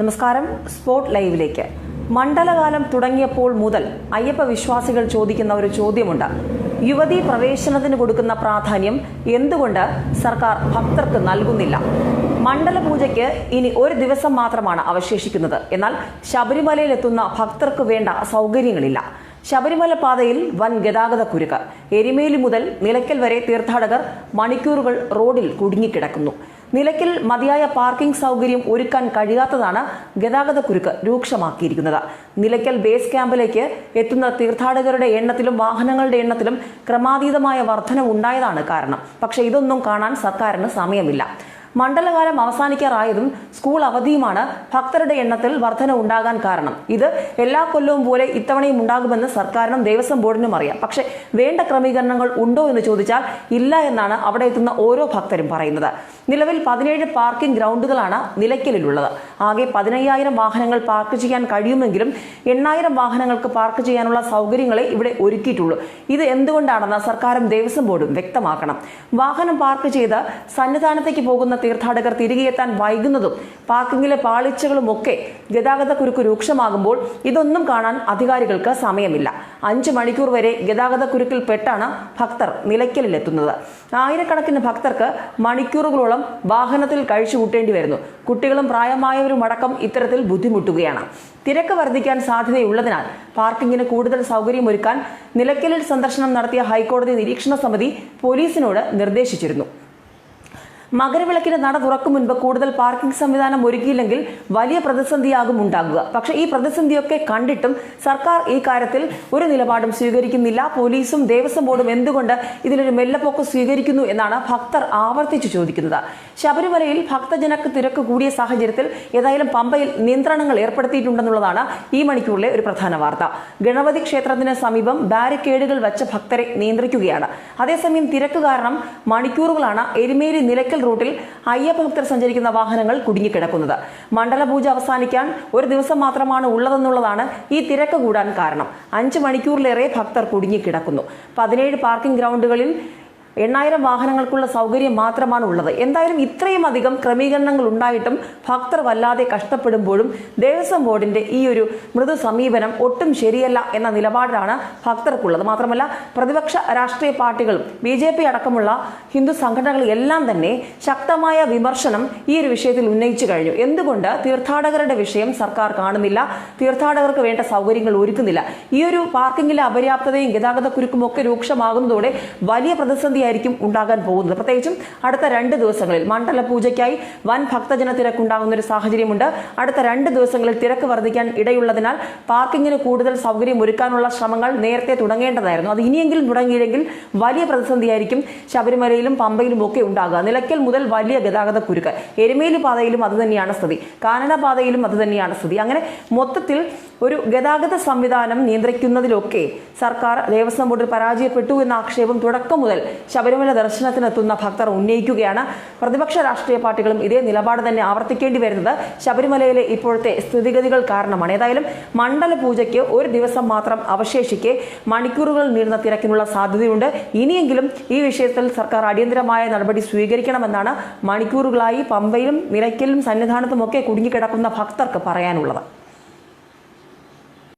നമസ്കാരം. സ്പോർട്ട് ലൈവിലേക്ക്. മണ്ഡലകാലം തുടങ്ങിയപ്പോൾ മുതൽ അയ്യപ്പ വിശ്വാസികൾ ചോദിക്കുന്ന ഒരു ചോദ്യമുണ്ട്. യുവതി പ്രവേശനത്തിന് കൊടുക്കുന്ന പ്രാധാന്യം എന്തുകൊണ്ട് സർക്കാർ ഭക്തർക്ക് നൽകുന്നില്ല? മണ്ഡല പൂജയ്ക്ക് ഇനി ഒരു ദിവസം മാത്രമാണ് അവശേഷിക്കുന്നത്. എന്നാൽ ശബരിമലയിൽ എത്തുന്ന ഭക്തർക്ക് വേണ്ട സൗകര്യങ്ങളില്ല. ശബരിമല പാതയിൽ വൻ ഗതാഗത കുരുക്ക്. എരിമേലി മുതൽ നിലയ്ക്കൽ വരെ തീർത്ഥാടകർ മണിക്കൂറുകൾ റോഡിൽ കുടുങ്ങിക്കിടക്കുന്നു. നിലയ്ക്കൽ മതിയായ പാർക്കിംഗ് സൗകര്യം ഒരുക്കാൻ കഴിയാത്തതാണ് ഗതാഗത കുരുക്ക് രൂക്ഷമാക്കിയിരിക്കുന്നത്. നിലയ്ക്കൽ ബേസ് ക്യാമ്പിലേക്ക് എത്തുന്ന തീർത്ഥാടകരുടെ എണ്ണത്തിലും വാഹനങ്ങളുടെ എണ്ണത്തിലും ക്രമാതീതമായ വർധന ഉണ്ടായതാണ് കാരണം. പക്ഷേ ഇതൊന്നും കാണാൻ സർക്കാരിന് സമയമില്ല. മണ്ഡലകാലം അവസാനിക്കാറായതും സ്കൂൾ അവധിയുമാണ് ഭക്തരുടെ എണ്ണത്തിൽ വർധന ഉണ്ടാകാൻ കാരണം. ഇത് എല്ലാ കൊല്ലവും പോലെ ഇത്തവണയും ഉണ്ടാകുമെന്ന് സർക്കാരിനും ദേവസ്വം ബോർഡിനും അറിയാം. പക്ഷെ വേണ്ട ക്രമീകരണങ്ങൾ ഉണ്ടോ എന്ന് ചോദിച്ചാൽ ഇല്ല എന്നാണ് അവിടെ എത്തുന്ന ഓരോ ഭക്തരും പറയുന്നത്. നിലവിൽ പതിനേഴ് പാർക്കിംഗ് ഗ്രൗണ്ടുകളാണ് നിലയ്ക്കലിലുള്ളത്. ആകെ പതിനയ്യായിരം വാഹനങ്ങൾ പാർക്ക് ചെയ്യാൻ കഴിയുമെങ്കിലും എണ്ണായിരം വാഹനങ്ങൾക്ക് പാർക്ക് ചെയ്യാനുള്ള സൗകര്യങ്ങളെ ഇവിടെ ഒരുക്കിയിട്ടുള്ളൂ. ഇത് എന്തുകൊണ്ടാണെന്ന് സർക്കാരും ദേവസ്വം ബോർഡും വ്യക്തമാക്കണം. വാഹനം പാർക്ക് ചെയ്ത് സന്നിധാനത്തേക്ക് പോകുന്ന തീർത്ഥാടകർ തിരികെ എത്താൻ വൈകുന്നതും പാർക്കിങ്ങിലെ പാളിച്ചകളും ഒക്കെ ഗതാഗത കുരുക്ക് രൂക്ഷമാകുമ്പോൾ ഇതൊന്നും കാണാൻ അധികാരികൾക്ക് സമയമില്ല. അഞ്ച് മണിക്കൂർ വരെ ഗതാഗത കുരുക്കിൽ പെട്ടാണ് ഭക്തർ നിലയ്ക്കലിലെത്തുന്നത്. ആയിരക്കണക്കിന് ഭക്തർക്ക് മണിക്കൂറുകളോളം വാഹനത്തിൽ കഴിച്ചു കൂട്ടേണ്ടി വരുന്നു. കുട്ടികളും പ്രായമായവരും അടക്കം ഇത്തരത്തിൽ ബുദ്ധിമുട്ടുകയാണ്. തിരക്ക് വർദ്ധിക്കാൻ സാധ്യതയുള്ളതിനാൽ പാർക്കിങ്ങിന് കൂടുതൽ സൗകര്യമൊരുക്കാൻ നിലയ്ക്കലിൽ സന്ദർശനം നടത്തിയ ഹൈക്കോടതി നിരീക്ഷണ സമിതി പോലീസിനോട് നിർദ്ദേശിച്ചിരുന്നു. മകരവിളക്കിന് നട തുറക്കും മുൻപ് കൂടുതൽ പാർക്കിംഗ് സംവിധാനം ഒരുക്കിയില്ലെങ്കിൽ വലിയ പ്രതിസന്ധിയാകും ഉണ്ടാകുക പക്ഷേ ഈ പ്രതിസന്ധിയൊക്കെ കണ്ടിട്ടും സർക്കാർ ഈ കാര്യത്തിൽ ഒരു നിലപാടും സ്വീകരിക്കുന്നില്ല. പോലീസും ദേവസ്വം ബോർഡും എന്തുകൊണ്ട് ഇതിലൊരു മെല്ലപ്പോക്ക് സ്വീകരിക്കുന്നു എന്നാണ് ഭക്തർ ആവർത്തിച്ചു ചോദിക്കുന്നത്. ശബരിമലയിൽ ഭക്തജനക്ക് തിരക്ക് കൂടിയ സാഹചര്യത്തിൽ ഏതായാലും പമ്പയിൽ നിയന്ത്രണങ്ങൾ ഏർപ്പെടുത്തിയിട്ടുണ്ടെന്നുള്ളതാണ് ഈ മണിക്കൂറിലെ ഒരു പ്രധാന വാർത്ത. ഗണപതി ക്ഷേത്രത്തിന് സമീപം ബാരിക്കേഡുകൾ വെച്ച ഭക്തരെ നിയന്ത്രിക്കുകയാണ്. അതേസമയം തിരക്ക് കാരണം മണിക്കൂറുകളാണ് എരുമേലി നിലയ്ക്കൽ റൂട്ടിൽ അയ്യപ്പ ഭക്തർ സഞ്ചരിക്കുന്ന വാഹനങ്ങൾ കുടുങ്ങിക്കിടക്കുന്നത്. മണ്ഡലപൂജ അവസാനിക്കാൻ ഒരു ദിവസം മാത്രമാണ് ഉള്ളതെന്നുള്ളതാണ് ഈ തിരക്ക് കൂടാൻ കാരണം. അഞ്ച് മണിക്കൂറിലേറെ ഭക്തർ കുടുങ്ങിക്കിടക്കുന്നു. പതിനേഴ് പാർക്കിംഗ് ഗ്രൗണ്ടുകളിൽ എണ്ണായിരം വാഹനങ്ങൾക്കുള്ള സൗകര്യം മാത്രമാണ് ഉള്ളത് എന്തായാലും ഇത്രയും അധികം ക്രമീകരണങ്ങൾ ഉണ്ടായിട്ടും ഭക്തർ വല്ലാതെ കഷ്ടപ്പെടുമ്പോഴും ദേവസ്വം ബോർഡിന്റെ ഈ ഒരു മൃദു സമീപനം ഒട്ടും ശരിയല്ല എന്ന നിലപാടാണ് ഭക്തർക്കുള്ളത്. മാത്രമല്ല പ്രതിപക്ഷ രാഷ്ട്രീയ പാർട്ടികളും ബി ജെ പി അടക്കമുള്ള ഹിന്ദു സംഘടനകൾ എല്ലാം തന്നെ ശക്തമായ വിമർശനം ഈ ഒരു വിഷയത്തിൽ ഉന്നയിച്ചു കഴിഞ്ഞു. എന്തുകൊണ്ട് തീർത്ഥാടകരുടെ വിഷയം സർക്കാർ കാണുന്നില്ല? തീർത്ഥാടകർക്ക് വേണ്ട സൗകര്യങ്ങൾ ഒരുക്കുന്നില്ല. ഈ ഒരു പാർക്കിങ്ങിലെ അപര്യാപ്തതയും ഗതാഗത കുരുക്കും ഒക്കെ രൂക്ഷമാകുന്നതോടെ വലിയ പ്രതിസന്ധി ആയിരിക്കും ഉണ്ടാകാൻ പോകുന്നത്. പ്രത്യേകിച്ചും അടുത്ത രണ്ട് ദിവസങ്ങളിൽ മണ്ഡല പൂജയ്ക്കായി വൻ ഭക്തജന തിരക്കുണ്ടാകുന്ന ഒരു സാഹചര്യമുണ്ട്. അടുത്ത രണ്ട് ദിവസങ്ങളിൽ തിരക്ക് വർദ്ധിക്കാൻ ഇടയുള്ളതിനാൽ പാർക്കിങ്ങിന് കൂടുതൽ സൗകര്യം ഒരുക്കാനുള്ള ശ്രമങ്ങൾ നേരത്തെ തുടങ്ങേണ്ടതായിരുന്നു. അത് ഇനിയെങ്കിലും തുടങ്ങിയില്ലെങ്കിൽ വലിയ പ്രതിസന്ധിയായിരിക്കും ശബരിമലയിലും പമ്പയിലും ഒക്കെ ഉണ്ടാകുക. നിലയ്ക്കൽ മുതൽ വലിയ ഗതാഗത കുരുക്ക്. എരുമേലി പാതയിലും അത് തന്നെയാണ് സ്ഥിതി. കാനനപാതയിലും അത് തന്നെയാണ് സ്ഥിതി. അങ്ങനെ മൊത്തത്തിൽ ഒരു ഗതാഗത സംവിധാനം നിയന്ത്രിക്കുന്നതിലൊക്കെ സർക്കാർ ദേവസ്വം ബോർഡിൽ പരാജയപ്പെട്ടു എന്ന ആക്ഷേപം തുടക്കം മുതൽ ശബരിമല ദർശനത്തിനെത്തുന്ന ഭക്തർ ഉന്നയിക്കുകയാണ്. പ്രതിപക്ഷ രാഷ്ട്രീയ പാർട്ടികളും ഇതേ നിലപാട് തന്നെ ആവർത്തിക്കേണ്ടി വരുന്നത് ശബരിമലയിലെ ഇപ്പോഴത്തെ സ്ഥിതിഗതികൾ കാരണമാണ്. ഏതായാലും മണ്ഡല പൂജയ്ക്ക് ഒരു ദിവസം മാത്രം അവശേഷിക്കെ മണിക്കൂറുകൾ നീളുന്ന തിരക്കിനുള്ള സാധ്യതയുണ്ട്. ഇനിയെങ്കിലും ഈ വിഷയത്തിൽ സർക്കാർ അടിയന്തരമായ നടപടി സ്വീകരിക്കണമെന്നാണ് മണിക്കൂറുകളായി പമ്പയിലും നിലയ്ക്കലും സന്നിധാനത്തുമൊക്കെ കുടുങ്ങിക്കിടക്കുന്ന ഭക്തർക്ക് പറയാനുള്ളത്.